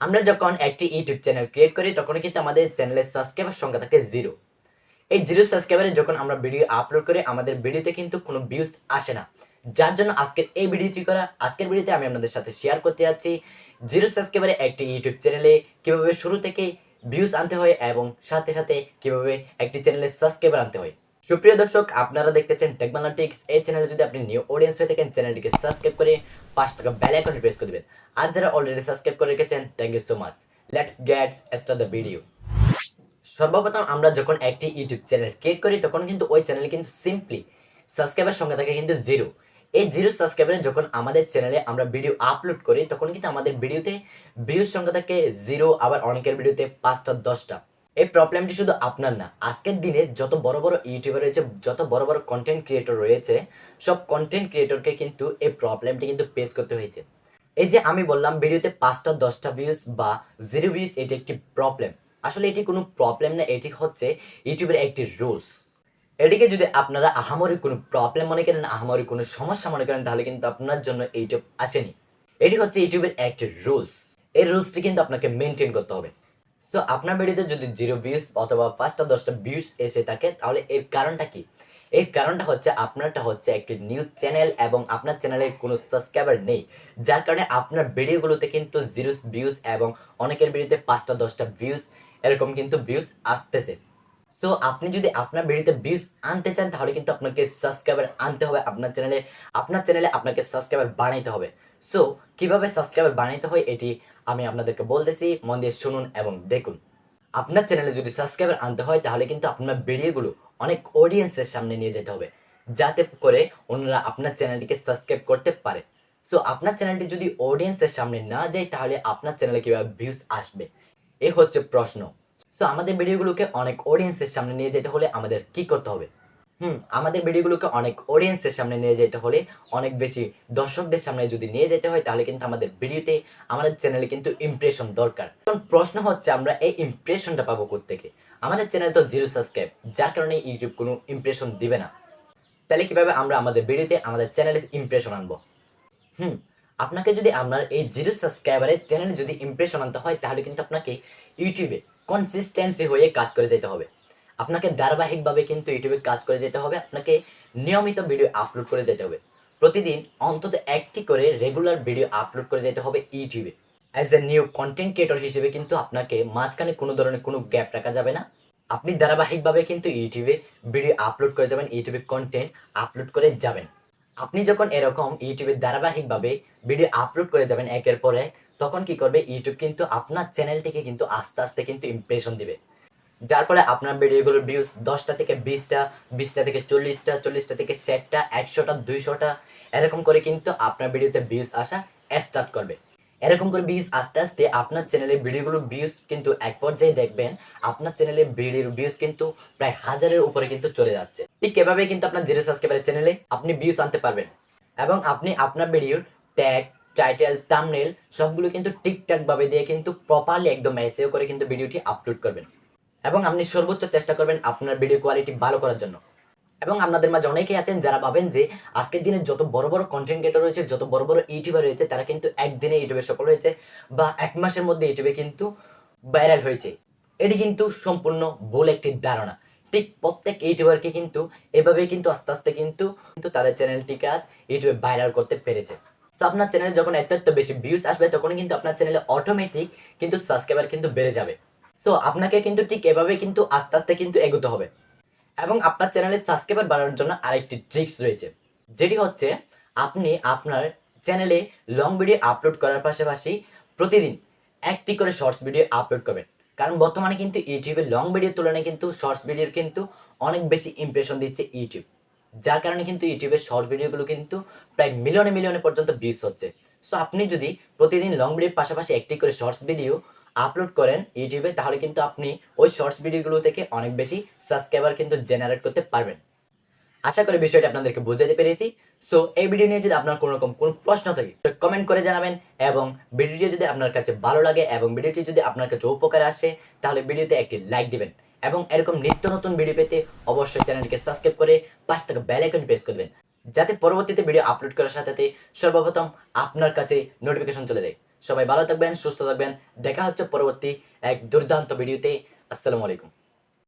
আমরা যখন একটি ইউটিউব চ্যানেল ক্রিয়েট করি তখন কিন্তু আমাদের চ্যানেলের সাবস্ক্রাইবার সংখ্যা থাকে জিরো এই জিরো সাবস্ক্রাইবারে যখন আমরা ভিডিও আপলোড করি, আমাদের ভিডিওতে কিন্তু কোনো ভিউজ আসে না। যার জন্য আজকের এই ভিডিওটি করা, আজকের ভিডিওতে আমি আপনাদের সাথে শেয়ার করতে যাচ্ছি জিরো সাবস্ক্রাইবারে একটি ইউটিউব চ্যানেলে কীভাবে শুরু থেকে ভিউজ আনতে হয় এবং সাথে সাথে কীভাবে একটি চ্যানেলে সাবস্ক্রাইবার আনতে হয়। সুপ্রিয় দর্শক, আপনারা দেখতেছেন টেকনোলজিক্স এই চ্যানেলে যদি আপনি নিউ অডিয়েন্স হয়ে থাকেন চ্যানেলটিকে সাবস্ক্রাইব করে পাঁচ টাকা বেল আইকনে প্রেস করে দিবেন। আর যারা অলরেডি সাবস্ক্রাইব করে রেখেছেন thank you so much let's get start the video সর্বপ্রথম আমরা যখন একটি ইউটিউব চ্যানেল ক্রিয়েট করি, তখন কিন্তু ওই চ্যানেলে কিন্তু সিম্পলি সাবস্ক্রাইবার সংখ্যা থাকে কিন্তু জিরো এই জিরো সাবস্ক্রাইবারে যখন আমাদের চ্যানেলে আমরা ভিডিও আপলোড করি, তখন কিন্তু আমাদের ভিডিওতে ভিউজ সংখ্যা থাকে জিরো আবার অনেকের ভিডিওতে পাঁচটা, দশটা। এই প্রবলেমটি শুধু আপনার না, আজকের দিনে যত বড় বড় ইউটিউবার রয়েছে, যত বড় বড় কন্টেন্ট ক্রিয়েটর রয়েছে, সব কন্টেন্ট ক্রিয়েটরকে কিন্তু এই প্রবলেমটি কিন্তু ফেস করতে হয়েছে। এই যে আমি বললাম, ভিডিওতে পাঁচটা, দশটা ভিউজ বা জিরো ভিউজ এটি একটি প্রবলেম আসলে এটি কোনো প্রবলেম না, এটি হচ্ছে ইউটিউবের একটি রুলস এটিকে যদি আপনারা আহামরি কোনো প্রবলেম মনে করেন, আহামরি কোনো সমস্যা মনে করেন, তাহলে কিন্তু আপনার জন্য ইউটিউব আসেনি। এটি হচ্ছে ইউটিউবের একটি রুলস এই রুলসটি কিন্তু আপনাকে মেনটেন করতে হবে। সো আপনার ভিডিওতে যদি জিরো ভিউস অথবা পাঁচটা, দশটা ভিউস এসে থাকে, তাহলে এর কারণটা কি? এর কারণটা হচ্ছে আপনারটা হচ্ছে একটি নিউজ চ্যানেল এবং আপনার চ্যানেলে কোনো সাবস্ক্রাইবার নেই। যার কারণে আপনার ভিডিওগুলোতে কিন্তু জিরো ভিউস এবং অনেকের ভিডিওতে পাঁচটা, দশটা ভিউস এরকম কিন্তু ভিউস আসতেছে। সো আপনি যদি আপনার ভিডিওতে ভিউজ আনতে চান, তাহলে কিন্তু আপনাকে সাবস্ক্রাইবার আনতে হবে আপনার চ্যানেলে আপনার চ্যানেলে আপনাকে সাবস্ক্রাইবার বানাইতে হবে। সো কীভাবে সাবস্ক্রাইবার বানাইতে হয়, এটি আমি আপনাদেরকে বলতেছি। মন দিয়ে শুনুন এবং দেখুন। আপনার চ্যানেলে যদি সাবস্ক্রাইবার আনতে হয়, তাহলে কিন্তু আপনার ভিডিওগুলো অনেক অডিয়েন্সের সামনে নিয়ে যেতে হবে। যাতে করে ওনারা আপনার চ্যানেলটিকে সাবস্ক্রাইব করতে পারে। সো আপনার চ্যানেলটি যদি অডিয়েন্সের সামনে না যায়, তাহলে আপনার চ্যানেলে কীভাবে ভিউজ আসবে? এ হচ্ছে প্রশ্ন। সো আমাদের ভিডিওগুলোকে অনেক অডিয়েন্সের সামনে নিয়ে যেতে হলে আমাদের কি করতে হবে? হুম, আমাদের ভিডিওগুলোকে অনেক অডিয়েন্সের সামনে নিয়ে যেতে হলে অনেক বেশি দর্শকদের সামনে যদি নিয়ে যেতে হয়, তাহলে কিন্তু আমাদের ভিডিওতে আমাদের চ্যানেলে কিন্তু ইমপ্রেশন দরকার। কারণ প্রশ্ন হচ্ছে, আমরা এই ইমপ্রেশনটা পাবো থেকে আমাদের চ্যানেল তো জিরো সাবস্ক্রাইব যার কারণে ইউটিউব কোনো ইমপ্রেশন দিবে না। তাহলে কীভাবে আমরা আমাদের ভিডিওতে আমাদের চ্যানেলে ইমপ্রেশন আনব? হুম, আপনাকে যদি আপনার এই জিরো সাবস্ক্রাইবারের চ্যানেলে যদি ইমপ্রেশন আনতে হয়, তাহলে কিন্তু আপনাকে ইউটিউবে কনসিস্টেন্সি হয়ে কাজ করে যেতে হবে। আপনাকে ধারাবাহিকভাবে কিন্তু ইউটিউবে কাজ করে যেতে হবে, আপনাকে নিয়মিত ভিডিও আপলোড করে যেতে হবে। প্রতিদিন অন্তত একটি করে রেগুলার ভিডিও আপলোড করে যেতে হবে ইউটিউবে। As a new content creator হিসেবে কিন্তু আপনাকে মাঝখানে কোনো ধরনের কোনো গ্যাপ রাখা যাবে না। আপনি ধারাবাহিকভাবে কিন্তু ইউটিউবে ভিডিও আপলোড করে যাবেন, ইউটিউবে কন্টেন্ট আপলোড করে যাবেন। আপনি যখন এরকম ইউটিউবে ধারাবাহিকভাবে ভিডিও আপলোড করে যাবেন, একের পর এক তখন কি করবে? ইউটিউব কিন্তু আপনার চ্যানেলটিকে কিন্তু আস্তে আস্তে কিন্তু ইমপ্রেশন দিবে। যার ফলে আপনার ভিডিওগুলোর ভিউজ দশটা থেকে বিশটা বিশটা থেকে চল্লিশটা চল্লিশটা থেকে ষাটটা, একশোটা, দুইশোটা, এরকম করে কিন্তু আপনার ভিডিওতে ভিউজ আসা স্টার্ট করবে। এরকম করে ভিউজ আস্তে আস্তে আপনার চ্যানেলের ভিডিওগুলোর ভিউজ কিন্তু এক পর্যায়ে দেখবেন, আপনার চ্যানেলের ভিডিওর ভিউজ কিন্তু প্রায় হাজারের উপরে কিন্তু চলে যাচ্ছে। ঠিক এভাবে কিন্তু আপনার জিরো সাবস্ক্রাইবারের চ্যানেলে আপনি ভিউজ আনতে পারবেন। এবং আপনি আপনার ভিডিওর ট্যাগ টাইটেল থাম্বনেল সবগুলো কিন্তু ঠিকঠাক ভাবে দিয়ে কিন্তু প্রপারলি একদম এসিও করে কিন্তু ভিডিওটি আপলোড করবেন। এবং আপনি সর্বোচ্চ চেষ্টা করবেন আপনার ভিডিও কোয়ালিটি ভালো করার জন্য। এবং আপনাদের মাঝে অনেকেই আছেন যারা ভাবেন যে আজকের দিনে যত বড় বড় কন্টেন্ট ক্রিয়েটর রয়েছে, যত বড় বড় ইউটিউবার রয়েছে, তারা কিন্তু একদিনে ইউটিউবে সফল হয়েছে বা এক মাসের মধ্যে ইউটিউবে কিন্তু ভাইরাল হয়েছে। এটি কিন্তু সম্পূর্ণ ভুল একটি ধারণা। ঠিক প্রত্যেক ইউটিউবারকে কিন্তু এভাবে কিন্তু আস্তে আস্তে কিন্তু কিন্তু তাদের চ্যানেলটিকে আজ ইউটিউবে ভাইরাল করতে পেরেছে। সো আপনার চ্যানেলে যখন এত এত বেশি ভিউজ আসবে তখন কিন্তু আপনার চ্যানেলে অটোমেটিক কিন্তু সাবস্ক্রাইবার কিন্তু বেড়ে যাবে। সো আপনাকে কিন্তু ঠিক এভাবে কিন্তু আস্তে আস্তে কিন্তু এগোতে হবে। এবং আপনার চ্যানেলে সাবস্ক্রাইবার বাড়ানোর জন্য আরেকটি ট্রিক্স রয়েছে, যেটি হচ্ছে আপনি আপনার চ্যানেলে লং ভিডিও আপলোড করার পাশাপাশি প্রতিদিন একটি করে শর্টস ভিডিও আপলোড করবেন। কারণ বর্তমানে কিন্তু ইউটিউবে লং ভিডিওর তুলনায় কিন্তু শর্টস ভিডিওর কিন্তু অনেক বেশি ইমপ্রেশন দিচ্ছে ইউটিউব যার কারণে কিন্তু ইউটিউবের শর্ট ভিডিওগুলো কিন্তু প্রায় মিলিয়নে মিলিয়নে পর্যন্ত ভিউজ হচ্ছে। সো আপনি যদি প্রতিদিন লং ভিডিওর পাশাপাশি একটি করে শর্টস ভিডিও আপলোড করেন ইউটিউবে, তাহলে কিন্তু আপনি ওই শর্টস ভিডিওগুলো থেকে অনেক বেশি সাবস্ক্রাইবার কিন্তু জেনারেট করতে পারবেন। আশা করি বিষয়টি আপনাদেরকে বোঝাতে পেরেছি। সো এই ভিডিও নিয়ে যদি আপনার কোনো রকম কোনো প্রশ্ন থাকে কমেন্ট করে জানাবেন এবং ভিডিওটি যদি আপনার কাছে ভালো লাগে এবং ভিডিওটি যদি আপনার কাছে উপকারে আসে, তাহলে ভিডিওতে একটি লাইক দিবেন। এবং এরকম নিত্য নতুন ভিডিও পেতে অবশ্যই চ্যানেলটিকে সাবস্ক্রাইব করে পাশ থেকে বেল আইকন প্রেস করবেন যাতে পরবর্তীতে ভিডিও আপলোড করার সাথে সাথে সর্বপ্রথম আপনার কাছে নোটিফিকেশন চলে যায়। সবাই ভালো থাকবেন, সুস্থ থাকবেন, দেখা হচ্ছে পরবর্তী এক দুর্দান্ত ভিডিওতে আসসালামু আলাইকুম।